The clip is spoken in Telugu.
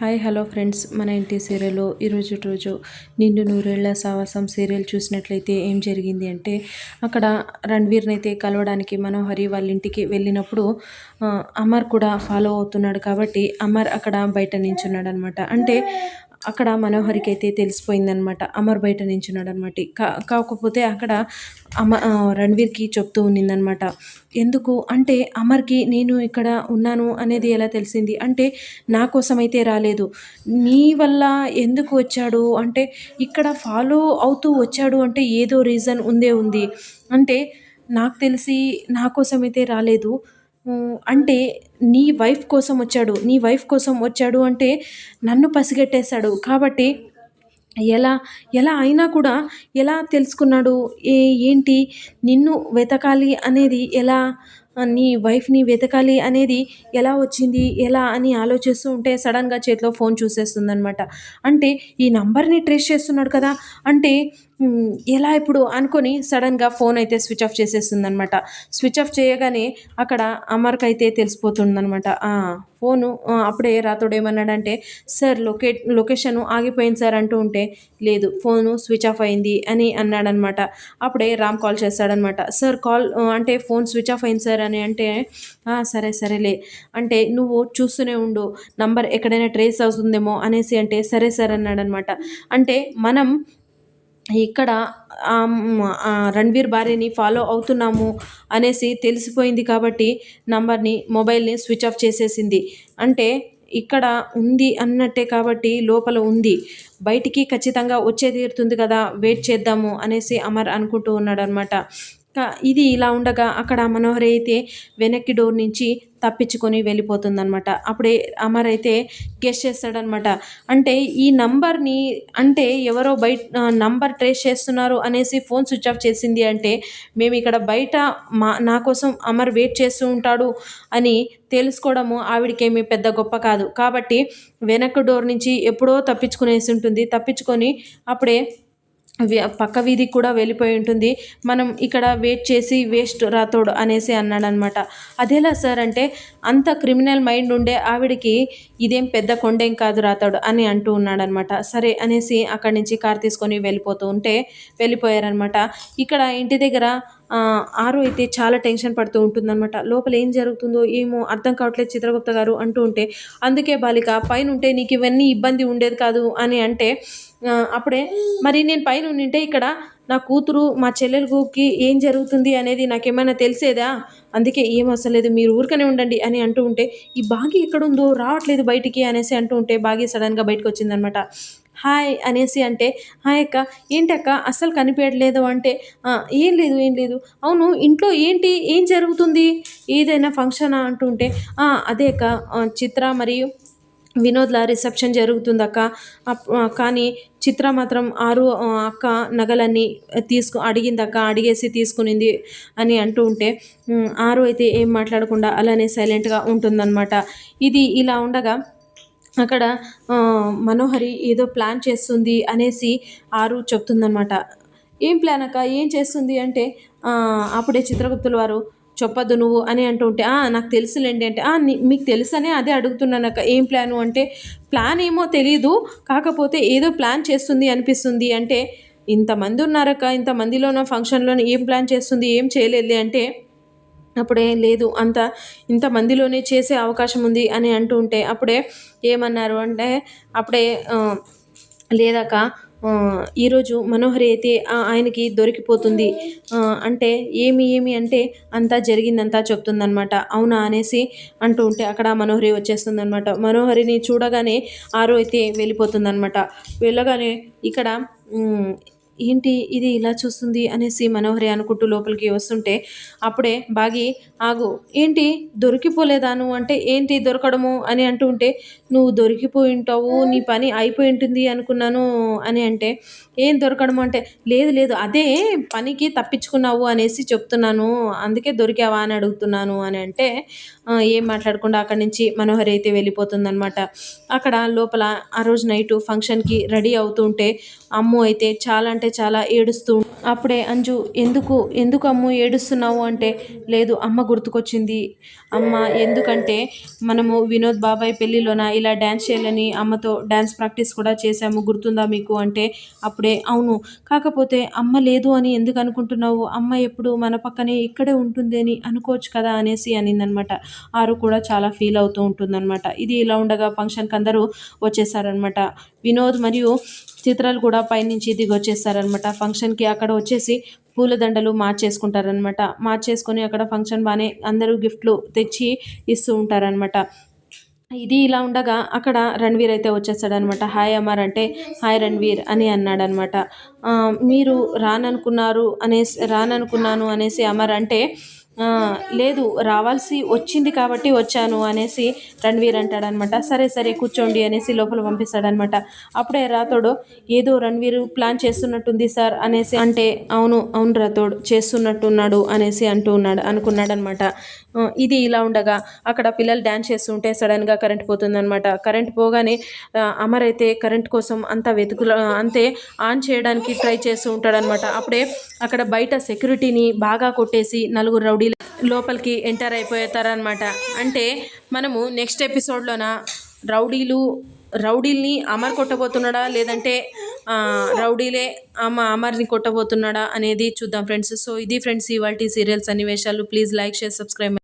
Hi hello friends. మన ఇంటి సీరియల్ ఈరోజు రోజు నిండు నూరేళ్ళ సావాసం సీరియల్ చూసినట్లయితే ఏం జరిగింది అంటే అక్కడ రణ్వీర్ని అయితే కలవడానికి మనోహరి వాళ్ళ ఇంటికి వెళ్ళినప్పుడు అమర్ కూడా ఫాలో అవుతున్నాడు కాబట్టి అమర్ అక్కడ బయట నించున్నాడు అనమాట అంటే అక్కడ మనోహరికి అయితే తెలిసిపోయిందనమాట అమర్ బయట నించున్నాడు అనమాట కా కాకపోతే అక్కడ అమ రణ్వీర్కి చెప్తూ ఉన్నిందనమాట ఎందుకు? అంటే అమర్కి నేను ఇక్కడ ఉన్నాను అనేది ఎలా తెలిసింది? అంటే నా కోసమైతే అయితే రాలేదు. నీ వల్ల ఎందుకు వచ్చాడు? అంటే ఇక్కడ ఫాలో అవుతూ వచ్చాడు అంటే ఏదో రీజన్ ఉందే ఉంది. అంటే నాకు తెలిసి నా కోసమైతే అయితే రాలేదు అంటే నీ వైఫ్ కోసం వచ్చాడు నీ వైఫ్ కోసం వచ్చాడు అంటే నన్ను పసిగట్టేశాడు. కాబట్టి ఎలా ఎలా అయినా కూడా ఎలా తెలుసుకున్నాడు? ఏ ఏంటి? నిన్ను వెతకాలి అనేది ఎలా నీ వైఫ్ని వెతకాలి అనేది ఎలా వచ్చింది ఎలా అని ఆలోచిస్తూ ఉంటే సడన్గా చేతిలో ఫోన్ చూసేస్తుంది అనమాట అంటే ఈ నంబర్ని ట్రేస్ చేస్తున్నాడు కదా అంటే ఎలా ఇప్పుడు అనుకొని సడన్గా ఫోన్ అయితే స్విచ్ ఆఫ్ చేసేస్తుంది అనమాట స్విచ్ ఆఫ్ చేయగానే అక్కడ అమర్కి అయితే తెలిసిపోతుందనమాట ఫోను అప్పుడే రాతోడు ఏమన్నాడంటే సార్ లొకే లొకేషన్ ఆగిపోయింది సార్ అంటూ ఉంటే లేదు ఫోను స్విచ్ ఆఫ్ అయింది అని అన్నాడనమాట అప్పుడే రామ్ కాల్ చేస్తాడనమాట సార్ కాల్ అంటే ఫోన్ స్విచ్ ఆఫ్ అయింది సార్ అని అంటే సరే సరేలే. అంటే నువ్వు చూస్తూనే ఉండు నంబర్ ఎక్కడైనా ట్రేస్ అవుతుందేమో అనేసి అంటే సరే సార్ అన్నాడనమాట. అంటే మనం ఇక్కడ రణ్వీర్ భార్యని ఫాలో అవుతున్నాము అనేసి తెలిసిపోయింది కాబట్టి నంబర్ని మొబైల్ని స్విచ్ ఆఫ్ చేసేసింది. అంటే ఇక్కడ ఉంది అన్నట్టే కాబట్టి లోపల ఉంది. బయటికి ఖచ్చితంగా వచ్చే తీరుతుంది కదా వెయిట్ చేద్దాము అనేసి అమర్ అనుకుంటూ ఉన్నాడు అనమాట ఇది ఇలా ఉండగా అక్కడ మనోహర్ అయితే వెనక్కి డోర్ నుంచి తప్పించుకొని వెళ్ళిపోతుందనమాట అప్పుడే అమర్ అయితే గెస్ట్ చేస్తాడనమాట అంటే ఈ నంబర్ని అంటే ఎవరో బయట నంబర్ ట్రేస్ చేస్తున్నారు అనేసి ఫోన్ స్విచ్ ఆఫ్ చేసింది అంటే మేము ఇక్కడ బయట మా నా కోసం అమర్ వెయిట్ చేస్తూ ఉంటాడు అని తెలుసుకోవడము ఆవిడకేమీ పెద్ద గొప్ప కాదు. కాబట్టి వెనక్కి డోర్ నుంచి ఎప్పుడో తప్పించుకునేసి ఉంటుంది. తప్పించుకొని అప్పుడే పక్క వీధికి కూడా వెళ్ళిపోయి ఉంటుంది. మనం ఇక్కడ వెయిట్ చేసి వేస్ట్ రాతోడు అనేసి అన్నాడనమాట. అదేలా సార్ అంటే అంత క్రిమినల్ మైండ్ ఉండే ఆవిడకి ఇదేం పెద్ద కొండేం కాదు రాతాడు అని అంటూ ఉన్నాడనమాట. సరే అనేసి అక్కడి నుంచి కార్ తీసుకొని వెళ్ళిపోతూ ఉంటే వెళ్ళిపోయారనమాట. ఇక్కడ ఇంటి దగ్గర ఆరు అయితే చాలా టెన్షన్ పడుతూ ఉంటుందన్నమాట లోపల ఏం జరుగుతుందో ఏమో అర్థం కావట్లేదు చిత్రగుప్త గారు అంటూ ఉంటే అందుకే బాలిక పైన ఉంటే నీకు ఇవన్నీ ఇబ్బంది ఉండేది కాదు అని అంటే అప్పుడే. మరి నేను పైన ఉండింటే ఇక్కడ నా కూతురు మా చెల్లెలుకి ఏం జరుగుతుంది అనేది నాకేమైనా తెలిసేదా? అందుకే ఏం అసలేదు మీరు ఊరికనే ఉండండి అని అంటూ ఉంటే ఈ బాగి ఎక్కడుందో రావట్లేదు బయటికి అనేసి అంటూ ఉంటే బాగి సడన్గా బయటకు వచ్చిందనమాట. హాయ్ అనేసి అంటే హాయ్ అక్క ఏంటక్క అస్సలు కనిపించట్లేదు అంటే ఏం లేదు ఏం లేదు. అవును ఇంట్లో ఏంటి ఏం జరుగుతుంది? ఏదైనా ఫంక్షనా అంటుంటే అదే అక్క చిత్ర మరియు వినోద్ల రిసెప్షన్ జరుగుతుంది అక్క. కానీ చిత్ర మాత్రం ఆరు అక్క నగలన్నీ తీసుకు అడిగింది అక్క అడిగేసి తీసుకునింది అని అంటూ ఉంటే ఆరు అయితే ఏం మాట్లాడకుండా అలానే సైలెంట్గా ఉంటుందన్నమాట. ఇది ఇలా ఉండగా అక్కడ మనోహరి ఏదో ప్లాన్ చేస్తుంది అనేసి ఆరు చెప్తుందనమాట ఏం ప్లాన్ అక్క? ఏం చేస్తుంది అంటే అప్పుడే చిత్రగుప్తుల వారు చెప్పొద్దు నువ్వు అని అంటూ ఉంటే నాకు తెలుసులేండి అంటే మీకు తెలుసనే అదే అడుగుతున్నాను అక్క ఏం ప్లాను? అంటే ప్లాన్ ఏమో తెలియదు కాకపోతే ఏదో ప్లాన్ చేస్తుంది అనిపిస్తుంది. అంటే ఇంతమంది ఉన్నారక్క ఇంతమందిలోనో ఫంక్షన్లోనే ఏం ప్లాన్ చేస్తుంది ఏం చేయలేదు అంటే అప్పుడే లేదు అంత ఇంతమందిలోనే చేసే అవకాశం ఉంది అని అంటూ ఉంటే అప్పుడే ఏమన్నారు అంటే అప్పుడే లేదక్క ఈరోజు మనోహరి అయితే ఆయనకి దొరికిపోతుంది. అంటే ఏమి ఏమి అంటే అంతా జరిగిందంతా చెప్తుందనమాట అవునా అనేసి అంటూ ఉంటే అక్కడ మనోహరి వచ్చేస్తుందనమాట మనోహరిని చూడగానే ఆరో అయితే వెళ్ళిపోతుందనమాట వెళ్ళగానే ఇక్కడ ఏంటి ఇది ఇలా చూస్తుంది అనేసి మనోహరి అనుకుంటూ లోపలికి వస్తుంటే అప్పుడే బాగి ఆగు ఏంటి దొరికిపోలేదాను? అంటే ఏంటి దొరకడము? అని అంటూ ఉంటే నువ్వు దొరికిపోయి ఉంటావు నీ పని అయిపోయి ఉంటుంది అనుకున్నాను అని అంటే ఏం దొరకడము? అంటే లేదు లేదు అదే పనికి తప్పించుకున్నావు అనేసి చెప్తున్నాను అందుకే దొరికావా? అని అడుగుతున్నాను అని అంటే ఏం మాట్లాడకుండా అక్కడి నుంచి మనోహరి అయితే వెళ్ళిపోతుందనమాట అక్కడ లోపల ఆ రోజు నైట్ ఫంక్షన్కి రెడీ అవుతుంటే అమ్ము అయితే చాలా అంటే చాలా ఏడుస్తూ అప్పుడే అంజు ఎందుకు ఎందుకు అమ్ము ఏడుస్తున్నావు? అంటే లేదు అమ్మ గుర్తుకొచ్చింది. అమ్మ ఎందుకంటే మనము వినోద్ బాబాయ్ పెళ్ళిలోన ఇలా డ్యాన్స్ చేయాలని అమ్మతో డ్యాన్స్ ప్రాక్టీస్ కూడా చేశాము. గుర్తుందా మీకు? అంటే అప్పుడే అవును. కాకపోతే అమ్మ లేదు అని ఎందుకు అనుకుంటున్నావు? అమ్మ ఎప్పుడు మన పక్కనే ఇక్కడే ఉంటుంది అని అనుకోవచ్చు కదా? అనేసి అనిందనమాట. ఆరు కూడా చాలా ఫీల్ అవుతూ ఉంటుందన్నమాట ఇది ఇలా ఉండగా ఫంక్షన్కి అందరూ వచ్చేసారనమాట. వినోద్ మరియు చిత్రాలు కూడా పైనుంచి దిగి వచ్చేస్తారనమాట ఫంక్షన్కి అక్కడ వచ్చేసి పూలదండలు మార్చేసుకుంటారనమాట మార్చేసుకొని అక్కడ ఫంక్షన్ బాగానే అందరూ గిఫ్ట్లు తెచ్చి ఇస్తూ ఉంటారనమాట ఇది ఇలా ఉండగా అక్కడ రణ్వీర్ అయితే వచ్చేస్తాడనమాట హాయ్ అమర్ అంటే హాయ్ రణ్వీర్ అని అన్నాడనమాట మీరు రాననుకున్నారు అనేసి రాననుకున్నాను అనేసి అమర్ అంటే లేదు రావాల్సి వచ్చింది కాబట్టి వచ్చాను అనేసి రణ్వీర్ అంటాడనమాట. సరే సరే కూర్చోండి అనేసి లోపల పంపిస్తాడనమాట. అప్పుడే రాతోడు ఏదో రణ్వీర్ ప్లాన్ చేస్తున్నట్టుంది సార్ అనేసి అంటే అవును అవును రాతోడు చేస్తున్నట్టున్నాడు అనేసి అంటూ ఉన్నాడు అనుకున్నాడనమాట. ఇది ఇలా ఉండగా అక్కడ పిల్లలు డ్యాన్స్ చేస్తుంటే సడన్గా కరెంట్ పోతుందనమాట కరెంట్ పోగానే అమర్ అయితే కరెంట్ కోసం అంత వెతుకుల అంతే ఆన్ చేయడానికి ట్రై చేస్తూ ఉంటాడనమాట అప్పుడే అక్కడ బయట సెక్యూరిటీని బాగా కొట్టేసి నలుగురు రౌడీలు లోపలికి ఎంటర్ అయిపోతారనమాట అంటే మనము నెక్స్ట్ ఎపిసోడ్లోన రౌడీలు రౌడీల్ని అమర్ కొట్టబోతున్నాడా? లేదంటే రౌడీలే అమ్మ అమర్ని కొట్టబోతున్నాడా అనేది చూద్దాం ఫ్రెండ్స్ సో ఇది ఫ్రెండ్స్ ఇవాళ సీరియల్స్ సన్నివేశాలు. Please like share subscribe